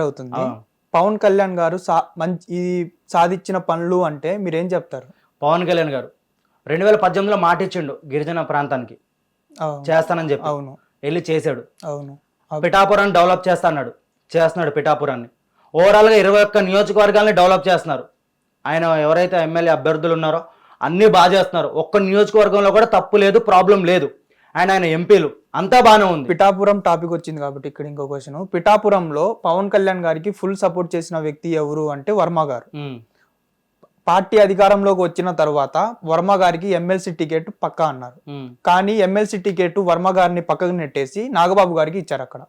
అవుతుంది. పవన్ కళ్యాణ్ గారు సా- మంచి ఇది సాధించిన పనులు అంటే మీరేం చెప్తారు? పవన్ కళ్యాణ్ గారు. రెండు వేల పద్దెనిమిదిలో మాట ఇచ్చిండు గిరిజన ప్రాంతానికి. చేస్తానని చెప్పి. అవును. వెళ్ళి చేశాడు. అవును. అవ్- పిఠాపురాన్ని డెవలప్ చేస్తా అన్నాడు చేస్తున్నాడు పిఠాపురాన్ని. ఓవరాల్గా ఇరవై ఒక్క నియోజకవర్గాల్ని డెవలప్ చేస్తున్నారు. ఆయన ఎవరైతే ఎమ్మెల్యే అభ్యర్థులు ఉన్నారో అన్నీ బాగా చేస్తున్నారు. ఒక్క నియోజకవర్గంలో కూడా తప్పు లేదు ప్రాబ్లం లేదు. ఆయన ఆయన ఎంపీలు. అంతా బాగానే ఉంది. పిఠాపురం టాపిక్ వచ్చింది కాబట్టి ఇక్కడ ఇంకో క్వశ్చన్ పిఠాపురంలో పవన్ కళ్యాణ్ గారికి ఫుల్ సపోర్ట్ చేసిన వ్యక్తి ఎవరు అంటే వర్మ గారు. పార్టీ అధికారంలోకి వచ్చిన తర్వాత వర్మ గారికి ఎమ్మెల్సీ టికెట్ పక్కా అన్నారు. కానీ ఎమ్మెల్సీ టికెట్ వర్మ గారిని పక్కకు నెట్టేసి నాగబాబు గారికి ఇచ్చారు అక్కడ.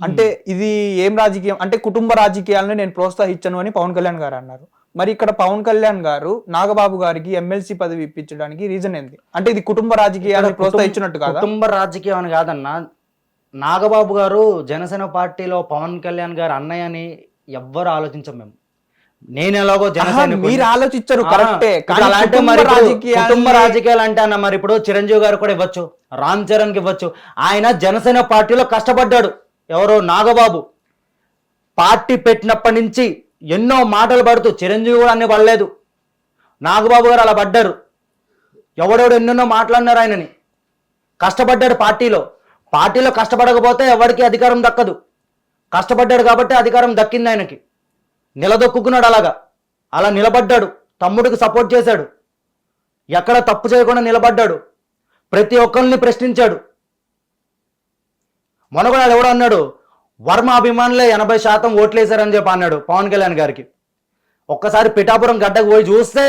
అంటే ఇది ఏం రాజకీయం? అంటే కుటుంబ రాజకీయాలను నేను ప్రోత్సహించను అని పవన్ కళ్యాణ్ గారు అన్నారు. మరి ఇక్కడ పవన్ కళ్యాణ్ గారు నాగబాబు గారికి ఎమ్మెల్సీ పదవి ఇప్పించడానికి రీజన్ ఏంది? అంటే ఇది కుటుంబ రాజకీయాలను ప్రోత్సహించినట్టు కాదా? కుటుంబ రాజకీయం అని కాదన్న నాగబాబు గారు జనసేన పార్టీలో పవన్ కళ్యాణ్ గారు అన్నయ్య అని ఎవ్వరు ఆలోచించం మేము. నేను ఎలాగో జనసేన మీరు ఆలోచించరు కరెక్టే. అలాంటి మరి కుటుంబ రాజకీయాలు అంటే అన్న మరి ఇప్పుడు చిరంజీవి గారు కూడా ఇవ్వచ్చు రామ్ చరణ్కి ఇవ్వచ్చు. ఆయన జనసేన పార్టీలో కష్టపడ్డాడు. ఎవరో నాగబాబు. పార్టీ పెట్టినప్పటి నుంచి ఎన్నో మాటలు పడుతూ చిరంజీవి కూడా అన్ని పడలేదు. నాగబాబు గారు అలా పడ్డారు. ఎవడెవడు ఎన్నెన్నో మాట్లాడినారు ఆయనని. కష్టపడ్డాడు పార్టీలో. పార్టీలో కష్టపడకపోతే ఎవరికి అధికారం దక్కదు. కష్టపడ్డాడు కాబట్టి అధికారం దక్కింది ఆయనకి. నిలదొక్కున్నాడు అలాగా. అలా నిలబడ్డాడు. తమ్ముడికి సపోర్ట్ చేశాడు. ఎక్కడ తప్పు చేయకుండా నిలబడ్డాడు. ప్రతి ఒక్కరిని ప్రశ్నించాడు. మొన్న కూడా ఎవడో అన్నాడు వర్మ అభిమానులే ఎనభై శాతం ఓట్లేశారని చెప్పి అన్నాడు పవన్ కళ్యాణ్ గారికి. ఒక్కసారి పిఠాపురం గడ్డకు పోయి చూస్తే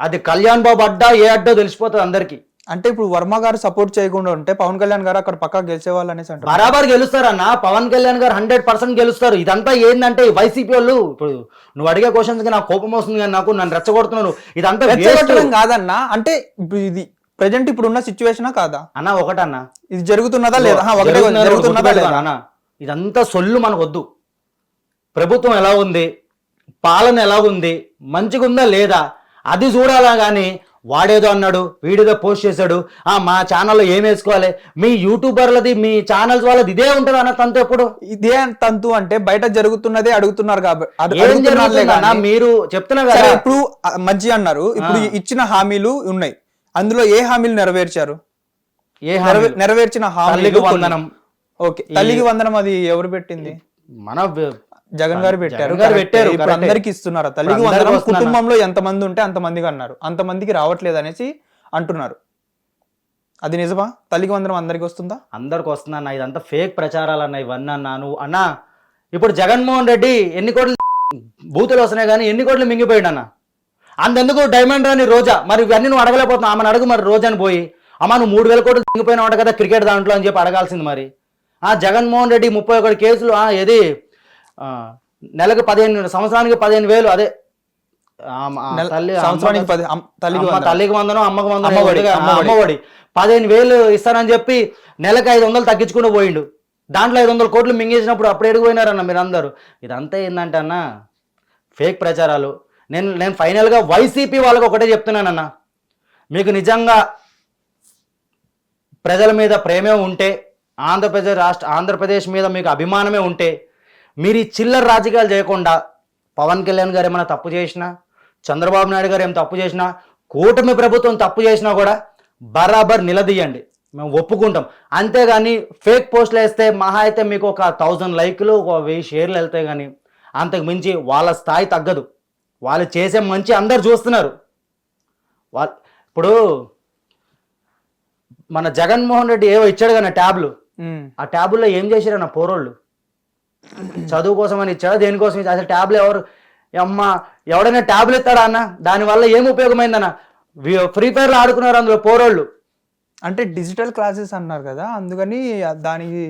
అది కళ్యాణ్ బాబు అడ్డా ఏ అడ్డో తెలిసిపోతుంది అందరికీ. అంటే ఇప్పుడు వర్మ గారు సపోర్ట్ చేయకుండా ఉంటే పవన్ కళ్యాణ్ గారు అక్కడ పక్కా గెలిచేవాళ్ళు అనేసి అంటారు బరాబర్ గెలుస్తారన్న పవన్ కళ్యాణ్ గారు హండ్రెడ్ పర్సెంట్ గెలుస్తారు. ఇదంతా ఏంటంటే వైసీపీ వాళ్ళు ఇప్పుడు నువ్వు అడిగే క్వశ్చన్స్కి నాకు కోపం వస్తుంది కానీ నాకు నన్ను రెచ్చగొడుతున్నాను ఇదంతా. రెచ్చగొట్టడం కాదన్నా అంటే ఇప్పుడు ఇది ప్రజెంట్ ఇప్పుడు ఉన్న సిచ్యువేషనా కాదా? అన్న ఒకటన్న. ఇది జరుగుతున్నదా లేదా? ఒకటే జరుగుతున్నది లేదా? అన్న. ఇదంతా సొల్లు మనకు వద్దు ప్రభుత్వం ఎలా ఉంది? పాలన ఎలా ఉంది? మంచిగా ఉందా లేదా? అది చూడాలా కానీ వాడేదో అన్నాడు వీడిదో పోస్ట్ చేశాడు ఆ మా ఛానల్లో ఏం వేసుకోవాలి? మీ యూట్యూబర్లది మీ ఛానల్స్ వాళ్ళది ఇదే ఉంటుంది అన్న తంత ఎప్పుడు? ఇదే తంతు అంటే బయట జరుగుతున్నదే అడుగుతున్నారు కాబట్టి. మీరు చెప్తున్నా కదా. ఇప్పుడు మంచి అన్నారు. ఇప్పుడు ఇచ్చిన హామీలు ఉన్నాయి. అందులో ఏ హామీలు నెరవేర్చారు? ఏ నెరవేర్చిన హామీలు ఓకే. తల్లికి వందనం అది ఎవరు పెట్టింది? మన జగన్ గారు పెట్టారు. గారు. పెట్టారు, ఇప్పుడు. అందరికి ఇస్తున్నారు? తల్లికి వందనం. కుటుంబంలో ఎంత మంది ఉంటే అంత మందికి అన్నారు. అంత మందికి రావట్లేదు అనేసి అంటున్నారు. అది నిజమా? తల్లికి వందనం అందరికి వస్తుందా? అందరికి వస్తుందన్న ఇదంతా ఫేక్ ప్రచారాలు అన్న ఇవన్నీ అన్న నువ్వు. అన్న ఇప్పుడు జగన్మోహన్ రెడ్డి ఎన్ని కోట్లు బూతులు వస్తున్నాయి కానీ ఎన్ని కోట్లు మింగిపోయాడు అన్న అంతెందుకు డైమండ్ రాని రోజా? మరి ఇవన్నీ నువ్వు అడగలేకపోతున్నావు. ఆమెను అడుగు మరి రోజాని పోయి. అమ్మ నువ్వు మూడు వేల కోట్లు మింగిపోయినావు కదా క్రికెట్ దాంట్లో అని చెప్పి అడగాల్సింది మరి. జగన్మోహన్ రెడ్డి ముప్పై ఒకటి కేసులు ఆ, ఏది ఆ, నెలకు పదిహేను సంవత్సరానికి పదిహేను వేలు అదే. ఆ, ఆ, సంవత్సరానికి తల్లికి వందనం. అమ్మకి వందనం. అమ్మఒడి పదిహేను వేలు ఇస్తానని చెప్పి నెలకు ఐదు వందలు తగ్గించుకుంటూ పోయిండు. దాంట్లో ఐదు వందల కోట్లు మింగేసినప్పుడు అప్పుడు ఎడిగిపోయినారన్న మీరందరూ. ఇదంతా ఏంటంటే అన్న ఫేక్ ప్రచారాలు. నేను నేను ఫైనల్గా వైసీపీ వాళ్ళకి ఒకటే చెప్తున్నానన్న. మీకు నిజంగా ప్రజల మీద ప్రేమే ఉంటే ఆంధ్రప్రదేశ్ రాష్ట్ర ఆంధ్రప్రదేశ్ మీద మీకు అభిమానమే ఉంటే మీరు ఈ చిల్లర రాజకీయాలు చేయకుండా పవన్ కళ్యాణ్ గారు ఏమైనా తప్పు చేసినా చంద్రబాబు నాయుడు గారు ఏం తప్పు చేసినా కూటమి ప్రభుత్వం తప్పు చేసినా కూడా బరాబర్ నిలదీయండి. మేము ఒప్పుకుంటాం. అంతేగాని ఫేక్ పోస్టులు వేస్తే మహా అయితే మీకు ఒక థౌజండ్ లైక్లు ఒక వెయ్యి షేర్లు వెళ్తాయి కానీ అంతకు మించి వాళ్ళ స్థాయి తగ్గదు. వాళ్ళు చేసే మంచి అందరు చూస్తున్నారు. వా ఇప్పుడు మన జగన్మోహన్ రెడ్డి ఏవో ఇచ్చాడు కదా ట్యాబ్లు. ఆ ట్యాబుల్లో ఏం చేశారన్న పోరోళ్ళు? చదువు కోసం అని ఇచ్చాడా దేనికోసం అసలు ట్యాబ్లు ఎవరు అమ్మ ఎవడైనా ట్యాబ్లు ఇస్తాడా అన్న? దానివల్ల ఏం ఉపయోగమైందన్న ఫ్రీ ఫైర్లో ఆడుకున్నారు అందులో పోరోళ్ళు. అంటే డిజిటల్ క్లాసెస్ అన్నారు కదా అందుకని దానికి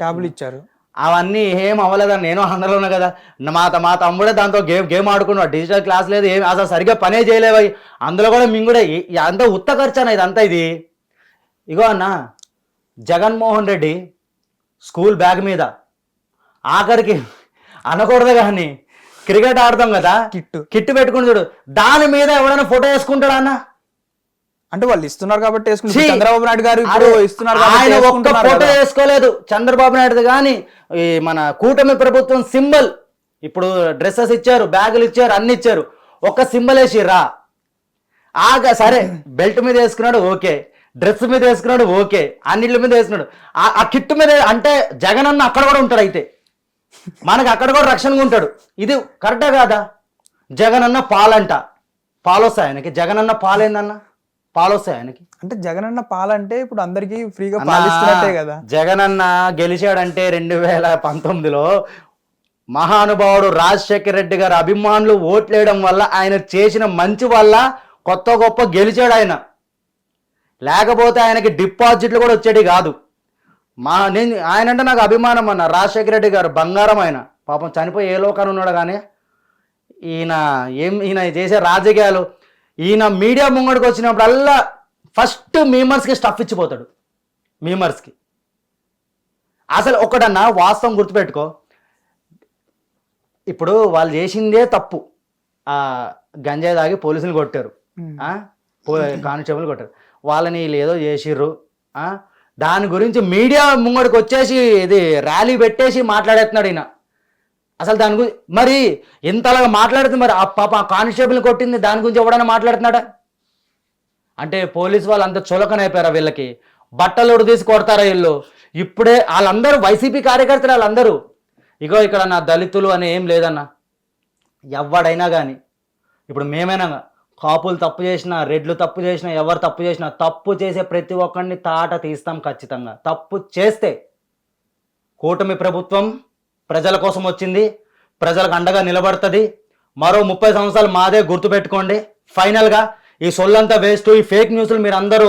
ట్యాబ్లు ఇచ్చారు. అవన్నీ ఏం అవ్వలేదని నేను అందులో ఉన్నా కదా. మా మా తమ్ముడే దాంతో గేమ్ గేమ్ ఆడుకున్నాడు. డిజిటల్ క్లాస్ లేదు ఏం అసలు సరిగ్గా పనే చేయలేవు. అందులో కూడా మింగుడే. అంతా ఉత్త ఖర్చు అన్న ఇదంతా ఇది. ఇగో అన్న జగన్మోహన్ రెడ్డి స్కూల్ బ్యాగ్ మీద ఆఖరికి అనకూడదు కానీ క్రికెట్ ఆడతాం కదా. కిట్టు. కిట్టు పెట్టుకుని చూడు. దాని మీద ఎవడైనా ఫోటో వేసుకుంటాడా అన్న? అంటే వాళ్ళు ఇస్తున్నారు కాబట్టి వేసుకుంటారు. చంద్రబాబు నాయుడు గారు ఇప్పుడు ఇస్తున్నారు ఆయన ఒక్క ఫోటో. వేసుకోలేదు. చంద్రబాబు నాయుడు కానీ ఈ మన కూటమి ప్రభుత్వం సింబల్. ఇప్పుడు డ్రెస్సెస్ ఇచ్చారు బ్యాగులు ఇచ్చారు అన్ని ఇచ్చారు. ఒక్క సింబల్ వేసిర్రా ఆగా సరే బెల్ట్ మీద వేసుకున్నాడు ఓకే. డ్రెస్ మీద వేసుకున్నాడు ఓకే. అన్నిటి మీద వేసుకున్నాడు. ఆ- కిట్ మీద అంటే జగన్ అన్న అక్కడ కూడా ఉంటాడు అయితే. మనకి అక్కడ కూడా రక్షణగా ఉంటాడు. ఇది కరెక్టా కాదా? జగన్ అన్న పాలంట. పాలొస్తాయి ఆయనకి? జగన్ అన్న పాలేందన్న? పాలొస్తాయి ఆయనకి? అంటే జగన్ అన్న పాలంటే ఇప్పుడు అందరికి ఫ్రీగా అన్నా, పాలిస్తున్నట్టే కదా. జగనన్న గెలిచాడంటే రెండు వేల పంతొమ్మిదిలో మహానుభావుడు రాజశేఖర రెడ్డి గారు అభిమానులు ఓట్లేయడం వల్ల ఆయన చేసిన మంచి వల్ల కొత్త గొప్ప గెలిచాడు ఆయన. లేకపోతే ఆయనకి డిపాజిట్లు కూడా వచ్చేటి కాదు. మా నేను ఆయన అంటే నాకు అభిమానం అన్న రాజశేఖర రెడ్డి గారు బంగారం ఆయన. పాపం చనిపోయి ఏ లోకాన్ని ఉన్నాడు కానీ ఈయన ఏం ఈయన చేసే రాజకీయాలు ఈయన మీడియా ముంగడికి వచ్చినప్పుడల్లా ఫస్ట్ మీమర్స్కి స్టఫ్ ఇచ్చిపోతాడు. మీమర్స్కి. అసలు ఒకటన్నా వాస్తవం గుర్తుపెట్టుకో. ఇప్పుడు వాళ్ళు చేసిందే తప్పు. ఆ గంజాయి తాగి పోలీసులు కొట్టారు. కానిస్టేబుల్ కొట్టారు. వాళ్ళని వీళ్ళు ఏదో చేసిర్రు దాని గురించి మీడియా ముంగడికి వచ్చేసి ఇది ర్యాలీ పెట్టేసి మాట్లాడేస్తున్నాడు ఈయన. అసలు దాని గురించి మరి ఇంతలాగా మాట్లాడుతుంది మరి ఆ పాప ఆ కానిస్టేబుల్ని కొట్టింది దాని గురించి ఎవడైనా మాట్లాడుతున్నాడా? అంటే పోలీస్ వాళ్ళు అంత చులకనైపోయారా వీళ్ళకి? బట్టలు ఉడదీసి కొడతారా వీళ్ళు? ఇప్పుడే వాళ్ళందరూ వైసీపీ కార్యకర్తలు వాళ్ళందరూ. ఇగో ఇక్కడ నా దళితులు అని ఏం లేదన్న. ఎవడైనా కానీ ఇప్పుడు మేమైనా కాపులు తప్పు చేసినా రెడ్లు తప్పు చేసినా ఎవరు తప్పు చేసినా తప్పు చేసే ప్రతి ఒక్కరిని తాట తీస్తాం ఖచ్చితంగా. తప్పు చేస్తే కూటమి ప్రభుత్వం ప్రజల కోసం వచ్చింది ప్రజలకు అండగా నిలబడుతుంది. మరో ముప్పై సంవత్సరాలు మాదే గుర్తుపెట్టుకోండి. ఫైనల్గా ఈ సొల్లంతా వేస్ట్ ఈ ఫేక్ న్యూస్లు మీరు అందరూ